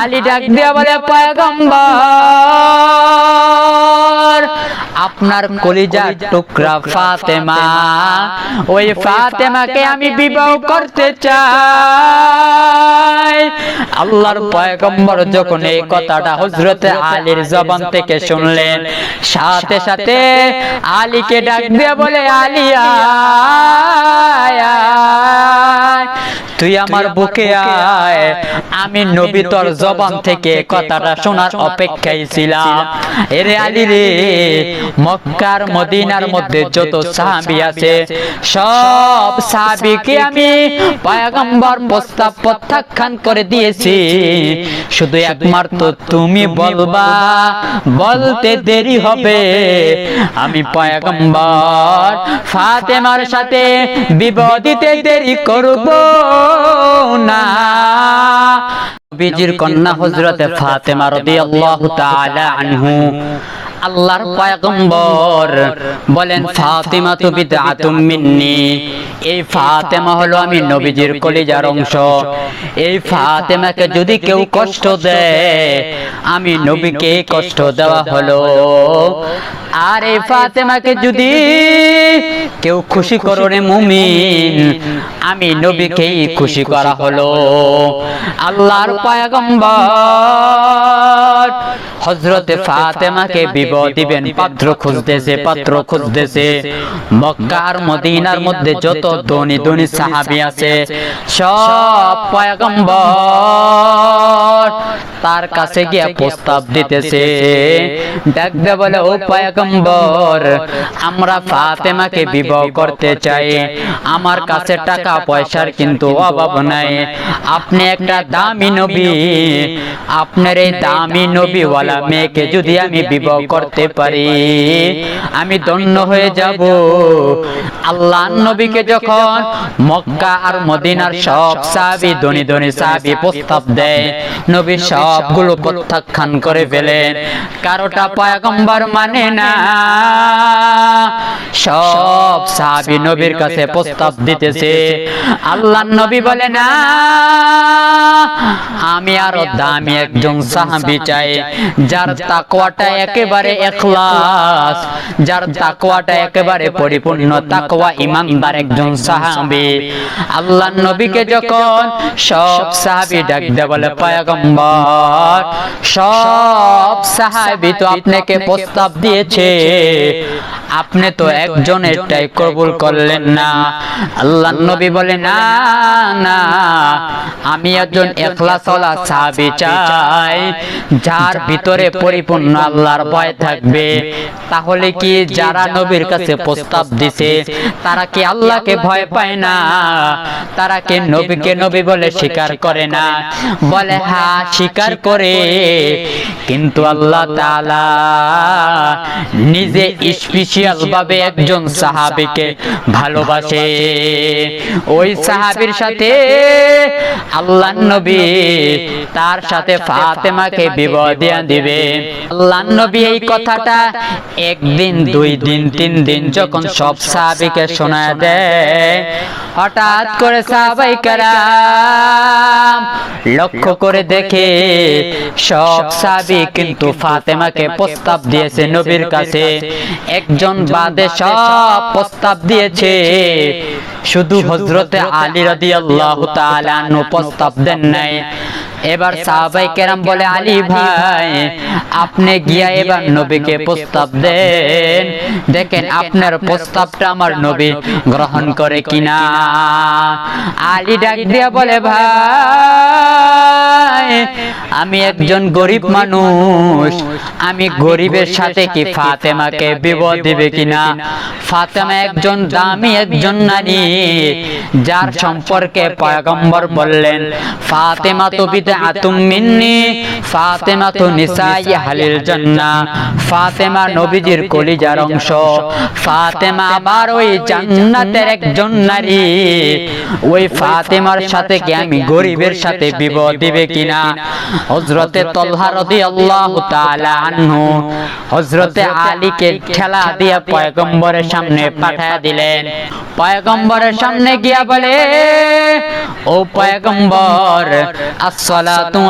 আলী ডাক দিয়া বলে, পয়গম্বর, আপনার কলিজার টুকরা ফাতেমা, ওই ফাতেমাকে আমি বিবাহ করতে চাই। আল্লাহর পয়গম্বর যখন এই কথাটা হজরতে আলীর জবান থেকে শুনলেন, সাথে সাথে আলীকে ডাক দিয়ে বলে আলিয়া তুই আমার বুকে আয়। আমি নবী তোর জবান থেকে কথাটা শোনার অপেক্ষায় ছিলাম। এরে আলী রে মক্কার মদিনার মধ্যে যত সাহাবি আছে সব সাহাবিকে আমি পয়গম্বর প্রস্তাব প্রত্যাখ্যান করে দিয়েছি। শুধু একমাত্র তুমি বলবা বলতে দেরি হবে। আমি পয়গম্বর ফাতেমার সাথে বিবাহ দিতে দেরি করব। না। নবীজির কন্যা হজরতে ফাতেমা রাদিয়াল্লাহু তাআলা আনহু। আল্লাহর পয়গম্বর বলেন ফাতিমা তু বিদআতুম মিন্নি। এই ফাতেমা হলো আমি নবীজির কলিজার অংশ। এই ফাতেমাকে যদি কেউ কষ্ট দেয়, আমি নবীকে কষ্ট দেওয়া হলো। আর এই ফাতেমাকে যদি কেউ খুশি করো রে মুমিন, আমি নবীকেই খুশি করা হলো। আল্লাহর পয়গম্বর হজরতে ফাতেমাকে বিবাহ দিবেন পাত্র খুঁজতেছে পাত্র খুঁজতেছে। মক্কার মদিনার মধ্যে যত ধনী ধনী সাহাবি আছে সব পয়গম্বর। তার কাছে গিয়ে প্রস্তাব দিতেছে। ডাকবে বলে ও পয়গম্বর আমরা ফাতেমাকে বিবাহ করতে চাই। আমার কাছে টাকা পয়সার কিন্তু অভাব নাই। আপনি একটা দামি নবী। আপনার এই দামি নবীওয়ালা মেয়েকে যদি আমি বিবাহ করতে পারি আমি ধন্য হয়ে যাব। আল্লাহ নবীকে যখন মক্কা আর মদিনার সব সাহাবি ধনী ধনী সাহাবি প্রস্তাব দেয়। নবী সবগুলো প্রত্যাখ্যান করে ফেলেন। কারোটা পয়গম্বর মানে না। সব সাহাবি নবীর কাছে প্রস্তাব দিতেছে। আল্লাহ নবী বলে না। আমি আরও দামি একজন সাহাবি চাই যার তাকওয়াটা একেবারে এখলাস। যার তাকওয়াটা একেবারে পরিপূর্ণ তাকওয়া ইমানদার একজন সাহাবি। আল্লাহ নবীকে যখন সব সাহাবি ডাক বলে পয়গম্বর সব সাহাবি তো আপনাকে প্রস্তাব দিয়েছে। আপনি তো একজনেরটাই কবুল করলেন না। আল্লাহ নবী বলে, না না, আমি একজন এখলাসওয়ালা সাহাবী চাই। যার ভিতরে পরিপূর্ণ আল্লাহর ভয় থাকবে। তাহলে কি যারা নবীর কাছে প্রস্তাব দিছে, তারা কি আল্লাহকে ভয় পায় না? তারা কি নবীকে নবী বলে স্বীকার করে না? বলে হ্যাঁ স্বীকার করে কিন্তু আল্লাহ তাআলা নিজে স্পেশাল ভাবে একজন সাহাবীকে ভালোবাসে। ওই সাহাবীর সাথে আল্লাহ নবী তার সাথে ফাতেমাকে বিবাহ দিয়া দিবে। আল্লাহ নবী এই কথাটা একদিন দুই দিন তিন দিন যখন সব সাহাবীকে শোনা দেয় হঠাৎ করে সাহাবাই কারাম লক্ষ্য করে দেখে সব সাবি কিন্তু ফাতেমাকে প্রস্তাব দিয়েছে নবীর কাছে। একজন বাদে সব প্রস্তাব দিয়েছে। শুধু হজরতে আলী রাদিয়াল্লাহু তাআলা প্রস্তাব দেন নাই। এবার সাহাবাই কেরাম বলে, আলী ভাই, আপনি গিয়া এবার নবীকে প্রস্তাব দেন। দেখেন আপনার প্রস্তাবটা আমার নবী গ্রহণ করে কিনা। আলী ডাক দিয়া বলে, ভাই, আমি একজন গরিব মানুষ। আমি গরিবের সাথে কি ফাতেমাকে বিবাহ দিবে কিনা? ফাতেমা একজন দামি একজন নারী। যার সম্পর্কে পয়গম্বর বললেন ফাতেমা তো বিদআতুম মিন্নি ফাতেমা তো নিসাই হালিল জান্নাহ ফাতেমা নবীজির কলিজার অংশ ফাতেমা আমার ওই জান্নাতের একজন নারী ওই ফাতেমার সাথে কি আমি গরিবের সাথে বিবাহ দিবে কিনা? হযরতে তলহা রাদিয়াল্লাহু তাআলা আনহু হযরতে আলীকে ঠেলা দিয়ে পয়গম্বরের সামনে পাঠায়া দিলেন। পয়গম্বরের সামনে গিয়া বলে, ও পয়গম্বর, আসসালাতু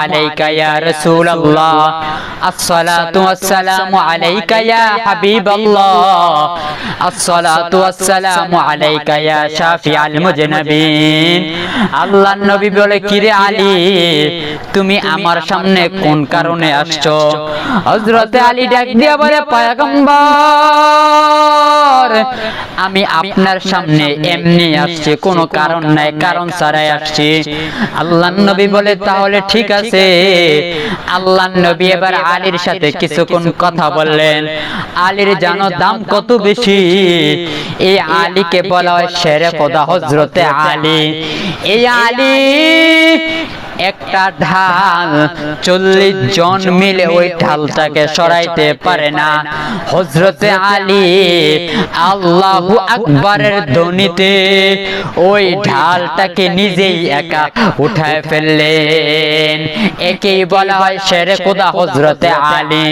আলাইকা ইয়া রাসূলুল্লাহ, আসসালাতু আলাইকা ইয়া হাবিবাল্লাহ, আসসালাতু আলাইকা ইয়া মুজনাবিন। আল্লাহর নবী বলে, কিরে আলী, তুমি আমার সামনে কোন কারণে আসছো? হযরতে আলী ডাক দিয়া বলে, পয়গম্বর, আমি আপনার সামনে এমনি আসছি, কোনো কারণ নাই, কারণ ছাড়াই আসছি। আল্লাহ নবী বলে, তাহলে ঠিক আছে। আল্লাহ নবী এবার আলীর সাথে কিছুক্ষণ কথা বললেন। আলীর জানো দাম কত বেশি, এই আলীকে বলা হয় শেরে পদা হজরতে আলী। এই আলী একটা ঢাল, চল্লিশ জন মিলে ওই ঢালটাকে সরাইতে পারে না। হজরতে আলী, আল্লাহু আকবরের ধ্বনিতে ওই ঢালটাকে নিজেই একা উঠায় ফেললেন। একেই বলা হয় শেরে খোদা হজরতে আলী।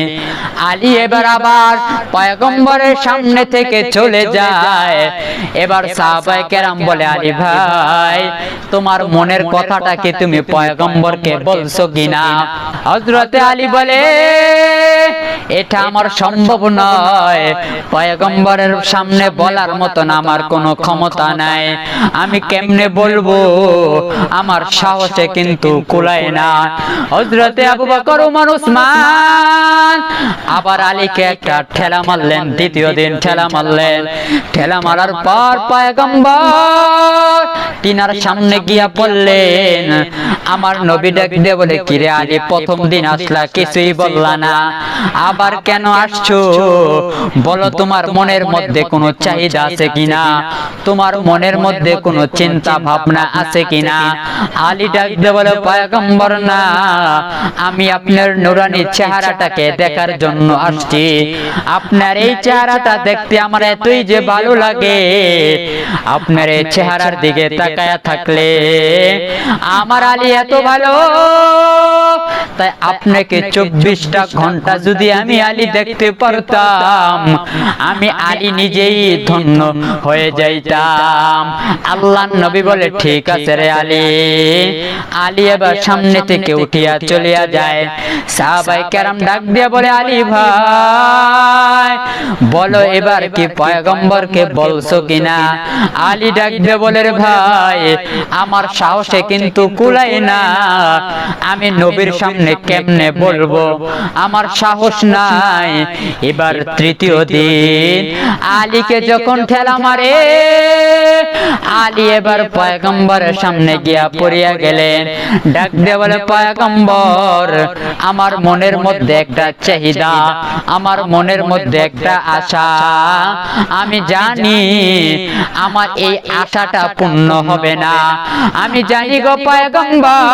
আলী এবার আবার পয়গম্বরের সামনে থেকে চলে যায়। এবার সাহাবাই কেরাম বলে, আলী ভাই, তোমার মনের কথাটা কি তুমি পয়গম্বরকে বলছো কিনা? হজরতে আলী বলে এটা আমার সম্ভব নয়। পয়গম্বরের সামনে বলার মতন আমার কোনো ক্ষমতা নাই। আমি কেমনে বলব? আমার সাহসে কিন্তু কুলায় না। হজরতে আবু বকর উসমান আবার আলীকে একটা ঠেলা মারলেন দ্বিতীয় দিন ঠেলা মারলেন। ঠেলা মারার পর পয়গম্বর তিনার সামনে গিয়া বললেন আমার নবী ডাক দিয়ে বলে কিরে আলী প্রথম দিন আসলা কিছুই বললা না। আবার কেন আসছো? বলো তোমার মনের মধ্যে কোনো চাহিদা আছে কিনা? তোমার মনের মধ্যে কোনো চিন্তা ভাবনা আছে কিনা? আলী ডাক দিয়ে বলে পয়গম্বর না আমি আপনার নুরানি চেহারাটাকে দেখার জন্য আসছি। আপনার এই চেহারাটা দেখতে আমার এতই যে ভালো লাগে। আপনার এই চেহারার দিকে তাকায়া থাকলে আমার আলী এত ভালো। তাই আপনাকে চব্বিশটা ঘণ্টা যদি আমি আলী দেখতে পারতাম আমি আলী নিজেই ধন্য হয়ে যাইতাম। আল্লাহ নবী বলে ঠিক আছে রে আলী। আলী। এবার সামনে থেকে উঠিয়া চলিয়া যায়। সাহাবাই কেরাম ডাক দিয়ে বলে আলী ভাই বলো এবার কি পয়গম্বরকে বলছো কিনা? আলী ডাক দিয়ে বলে রে ভাই আমার সাহসে কিন্তু কুলাই না আমি নবীর সামনে কেমনে বলব? আমার সাহস নাই। এবার তৃতীয় দিন। আলীকে যখন ঠেলা মারে আলী এবার পয়গম্বরের সামনে গিয়া পড়িয়া গেলেন। ডাক দিয়ে বলে পয়গম্বর আমার মনের মধ্যে একটা চাহিদা। আমার মনের মধ্যে একটা আশা। আমি জানি আমার এই আশাটা পূর্ণ হবে না। আমি জানি গো পয়গম্বর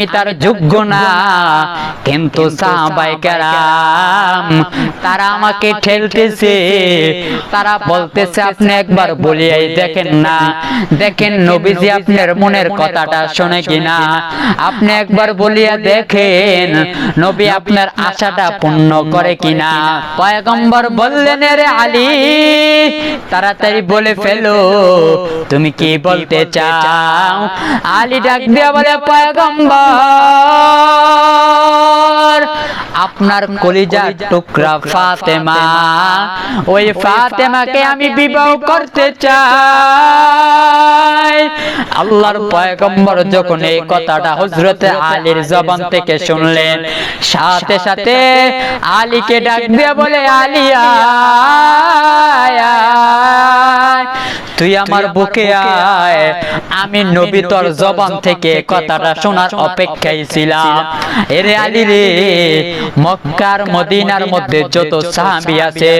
আমি তার যোগ্য না কিন্তু সাহাবাই কেরাম তারা আমাকে ঠেলতেছে। তারা বলতেছে আপনি একবার বলিয়াই দেখেন না দেখেন নবীজি আপনার মনের কথাটা শোনে কিনা? আপনি একবার বলিয়া দেখেন নবী আপনার আশাটা পূর্ণ করে কিনা? পয়গম্বর বললেন রে আলী তাড়াতাড়ি বলে ফেলো তুমি কি বলতে চাও? আলী ডাক দিয়া বলে পয়গম্বর আপনার কলিজার টুকরা ফাতেমা। ওই ফাতেমাকে আমি বিবাহ করতে চাই। আল্লাহর পয়গম্বর যখন এই কথাটা হজরতে আলীর জবান থেকে শুনলেন। সাথে সাথে আলীকে ডাক দিয়ে বলে আলিয়া তুই আমার বুকে আয়। আমি নবী তোর জবান থেকে কথাটা শোনার অপেক্ষায় ছিলাম। এরে আলী রে মক্কার মদিনার মধ্যে যত সাহাবি আছে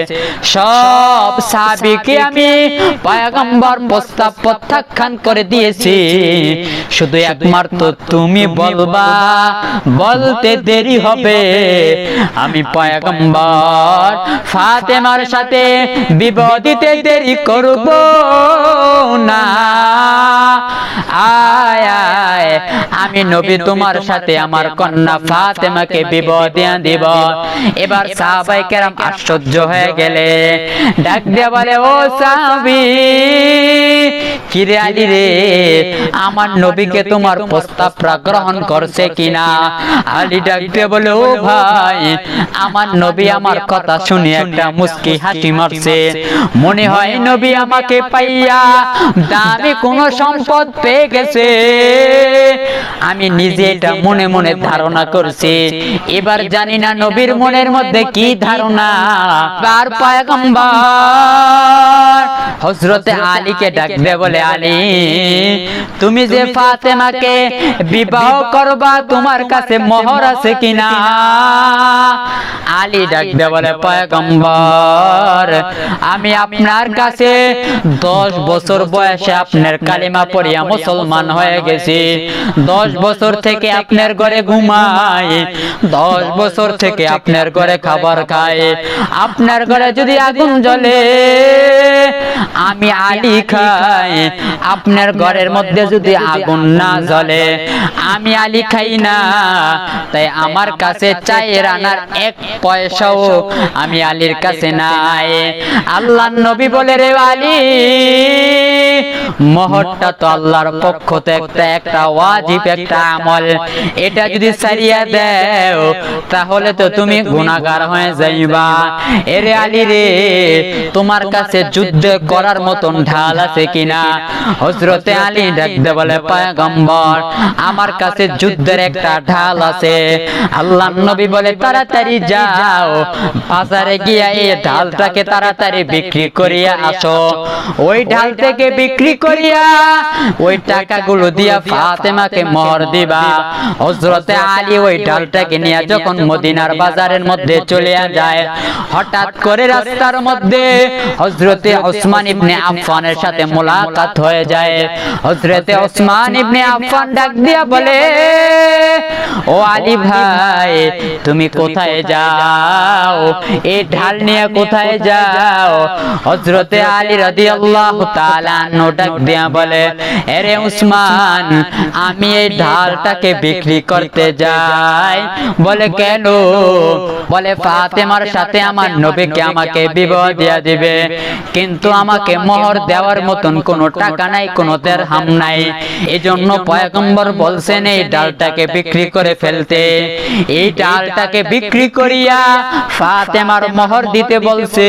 সব সাহাবিকে আমি পয়গম্বর প্রস্তাব প্রত্যাখ্যান করে দিয়েছি। শুধু একমাত্র তুমি বলবা বলতে দেরি হবে। আমি পয়গম্বর ফাতেমার সাথে বিবাহ দিতে দেরি করব। না। আয় আয় আমি নবী তোমার সাথে আমার কন্যা ফাতেমাকে বিবাহ দিয়া দিব। এবার সাহাবাই কেরাম আশ্চর্য হয়ে গেলে। ডাক দিয়া বলে ও সাহাবি কিরে আলী রে আমার নবীকে তোমার প্রস্তাবটা গ্রহণ করছে কিনা? আলী ডাক দিয়ে বলে ও ভাই আমার নবী আমার কথা শুনে একটা মুস্কি হাসি মারছে। মনে হয় নবী আমাকে পাইয়া দামি কোন সম্পদ পেয়ে গেছে। আমি নিজে এটা মনে মনে ধারণা করছি। এবার জানি না নবীর মনের মধ্যে কি ধারণা। কার পায়গম্বর। হজরতে আলীকে ডাক দে বলে আলী তুমি যে ফাতেমাকে বিবাহ করবা তোমার কাছে মোহর আছে কিনা? আলী ডাক দে বলে পয়গম্বর আমি আপনার কাছে দশ বছর বয়সে আপনার কালিমা পড়িয়া মুসলমান হয়ে গেছি। দশ বছর থেকে আপনার ঘরে ঘুমাই দশ বছর থেকে আপনার ঘরে খাবার খাই। আপনার ঘরে যদি আগুন জ্বলে আমি আলী খাই। আপনার ঘরের মধ্যে যদি আগুন না জ্বলে আমি আলী খাই না। তাই আমার কাছে চায়ের আনার এক পয়সাও। আমি আলীর কাছে নাই। আল্লাহ নবী বলে রে আলী মহরটা তো আল্লাহর পক্ষ থেকে একটা ওয়াজিব একটা আমল। এটা যদি সারিয়া দেও তাহলে তো তুমি গুনাহগার হয়ে যাইবা। এরে আলী রে তোমার কাছে যুদ্ধ করার মতন ঢাল আছে কিনা? হযরতে আলী ডাকতে বলে, পয়গম্বর, আমার কাছে যুদ্ধের একটা ঢাল আছে। আল্লাহ নবী বলে, তাড়াতাড়ি যাও, বাজারে গিয়া এই ঢালটাকে তাড়াতাড়ি বিক্রি করিয়া আসো। ওই ঢাল থেকে বিক্রি করিয়া ওই টাকাগুলো দিয়া ফাতেমাকে মোহর দিবা। হযরতে আলী ওই ঢালটাকে নিয়ে যখন মদিনার বাজারের মধ্যে চলে যায়, হঠাৎ করে রাস্তার মধ্যে হযরতে ওসমান ইবনে আফফানের সাথে মোলাকাত হয়ে যায়। হযরতে ওসমান ইবনে আফফান ডাক দিয়া বলে ও আলী ভাই তুমি কোথায় যাও? এই ঢাল নিয়ে কোথায় যাও? হযরতে আলী রাদিয়াল্লাহু তাআলা আনহু ডাক দিয়া বলে আরে উসমান আমি এই ঢালটাকে বিক্রি করতে যাই। বলে কেন? বলে ফাতেমার সাথে আমার নবীকে আমাকে বিবাহ দিয়া দিবে। কিন্তু আমাকে মোহর দেওয়ার মতন কোনো টাকা নাই কোনো দেরহাম নাই। এজন্য পয়গম্বর বলছেন এই ডালটাকে বিক্রি করে ফেলতে এই ডালটাকে বিক্রি করিয়া ফাতেমার মোহর দিতে বলছে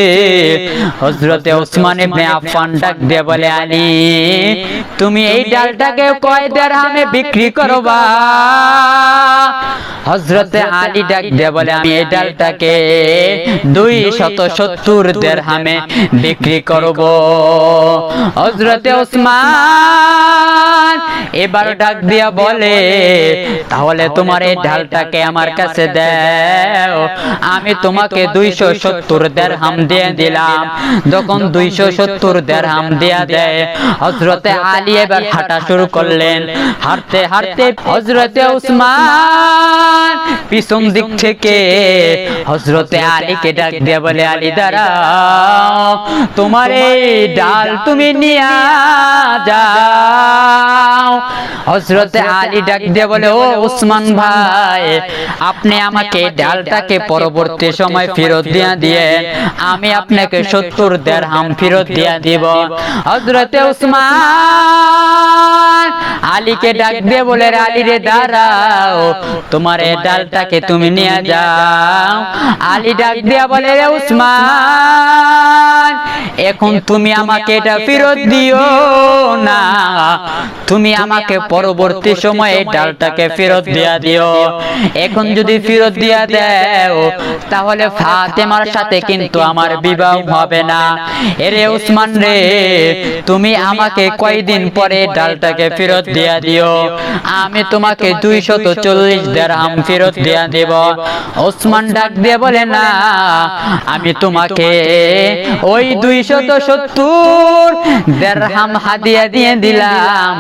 হযরতে ওসমান ইবনে আফফান ডাক দিয়ে বলে আলী তুমি এই ডালটাকে কয় দেরহামে বিক্রি করবা? হযরতে আলী ডাক দিয়ে বলে আমি এই ডালটাকে দুই শত সত্তর দেরহামে বিক্রি করব। হযরতে ওসমান, এবার ডাক দিয়া বলে, তাহলে তোমার এই ঢালটাকে আমার কাছে দাও। আমি তোমাকে দুইশো সত্তর দেড়হাম দিয়ে দিলাম। যখন দুইশো সত্তর দেড়হাম দিয়া দেয় হজরতে আলী এবার হাঁটা শুরু করলেন। হাঁটতে হাঁটতে হজরতে উসমান পিছন দিক থেকে হজরতে আলীকে ডাক দিয়ে বলে, আলী, দাঁড়াও। তোমার এই ডাল তুমি নিয়ে যাও। হজরতে আলী ডাক দিয়ে বলে ও উসমান ভাই আপনি আমাকে ডালটাকে পরবর্তী সময় ফেরত দিয়া দিয়ে আমি আপনাকে সত্তর দেড়হাম ফেরত দিয়া দিব। হজরতে উসমান আলীকে ডাক দিয়ে বলে আলী রে দাঁড়াও তোমার এই ডালটাকে তুমি নিয়ে যাও। আলী ডাক দিয়া বলে রে উসমান এখন তুমি আমাকে এটা ফেরত দিও না। তুমি আমাকে পরবর্তী সময়ে ডালটাকে ফেরত দিয়া দিও। এখন যদি ফেরত দিয়া দেও তাহলে ফাতেমার সাথে কিন্তু আমার বিবাহ হবে না। এরে উসমান রে তুমি আমাকে কয়দিন পরে ডালটাকে ফেরত দিয়া দিও। আমি তোমাকে দুইশত চল্লিশ দেড়হাম ফেরত দিয়া দেব। ওসমান ডাক দিয়ে বলে না আমি তোমাকে ওই দুইশত সত্তর। দেড়হাম হাদিয়া দিয়ে দিলাম।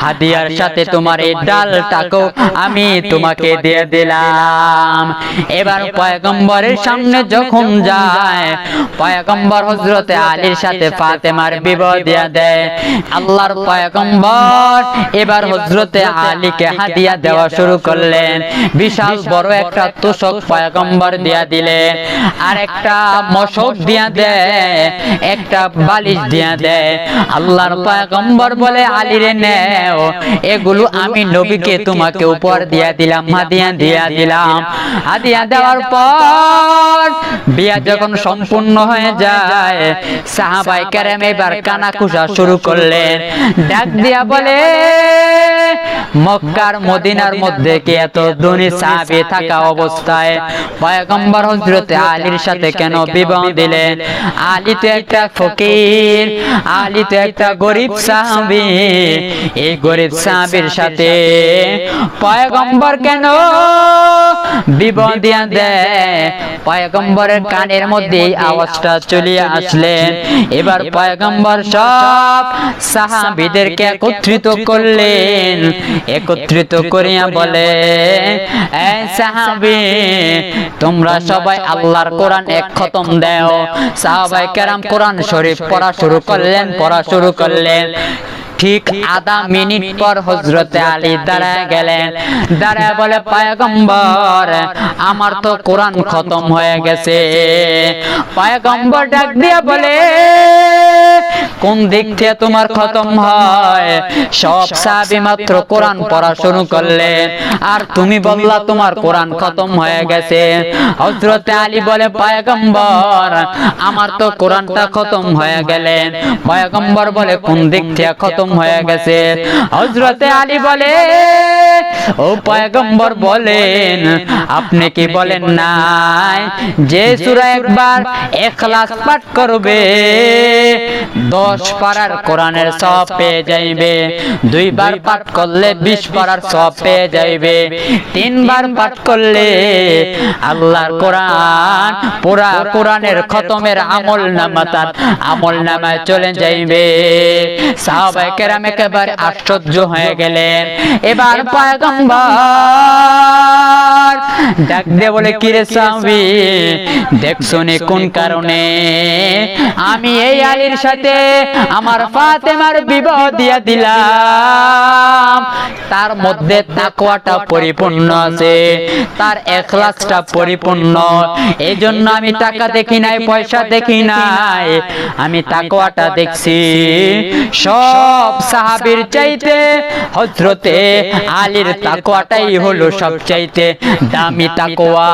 হাদিয়ার সাথে তোমার এই ডালটাকেও আমি তোমাকে দিয়ে দিলাম। এবার পয়গম্বরের সামনে যখন যায় পয়গম্বর হজরতে আলীর সাথে ফাতেমার বিবাহ দিয়া দেয়। আল্লাহর পয়গম্বর এবার হজরতে আলীকে হাদিয়া দেওয়া শুরু করলেন। বিশাল বড় একটা তোষক পয়গম্বর দিয়া দিলেন। আর একটা মশক দিয়া। দেয়। একটা বালিশ দিয়া দেয় আল্লাহর পয়গম্বর বলে আলীরে নেও। এগুলো আমি নবীকে তোমাকে উপর দিয়া দিলাম হাদিয়া দিয়া দিলাম। হাদিয়া দেওয়ার পর বিয়া যখন সম্পূর্ণ হয়ে যায় সাহাবাই কেরাম এবার কানা কুসা শুরু করলেন। ডাক দিয়া বলে মক্কার মদিনার মধ্যে কি এত ধনী সাহাবি থাকা অবস্থায়? পয়গম্বর হজরতে আলীর সাথে কেন বিবাহ দিলেন? আলী তো একটা ফকির আলী তো একটা গরিব সাহাবি। এই গরিব সাহাবির সাথে পয়গম্বর কেন? বিবাহ দিয়া দেয় পয়গম্বরের কানের মধ্যে আওয়াজটা চলিয়ে আসলেন এবার পয়গম্বর সব সাহাবিদেরকে একত্রিত করলেন। একত্রিত করিয়া বলে এই সাহাবি তোমরা সবাই আল্লাহর কোরআন এক খতম দেও। সাহাবাই কেরাম কোরআন শরীফ পড়া শুরু করলেন পড়া শুরু করলেন। ঠিক আধা মিনিট পর হজরতে আলী দাঁড়ায় গেলেন। দাঁড়ায় বলে পায়গম্বর আমার তো কোরআন খতম হয়ে গেছে। পায়গম্বর ডাক দিয়ে বলে কোন দিক থেকে তোমার খতম হয়? সব সাহাবি মাত্র কোরআন পড়া শুরু করলেন আর তুমি বললা তোমার কোরআন খতম হয়ে গেছে। হজরতে আলী বলে, পায়গম্বর, আমার তো কোরআনটা খতম হয়ে গেলেন পয়গম্বর বলে, কোন দিক থেকে খতম হয়ে গেছে? হজরতে আলী বলে, ও পয়গম্বর বলেন আপনি কি বলেন নাই? যে সূরা একবার ইখলাস পাঠ করবে দশ পারার কোরআনের সব পেয়ে যাইবে দুইবার পাঠ করলে বিশ পারার সব পেয়ে যাইবে তিনবার পাঠ করলে আল্লাহর কোরআন পুরা কোরআনের খতমের আমল নামা তার আমল নামায় চলে যাইবে। সাহাবায়ে কেরাম একেবারে আশ্চর্য হয়ে গেলেন। এবার পয়গম্বর ডাক দিয়ে বলে কি রে সাহাবী দেখছ নি কোন কারণে? আমি এই আলীর সাথে আমার ফাতেমার বিবাহ দিয়া দিলাম। তার মধ্যে তাকওয়াটা পরিপূর্ণ আছে। তার এখলাসটা পরিপূর্ণ। এই জন্য আমি টাকা দেখি নাই পয়সা দেখি নাই। আমি তাকওয়াটা দেখছি। সব সাহাবীর চাইতে হজরতে আলীর তাকওয়াটাই হলো সব চাইতে দামি তাকওয়া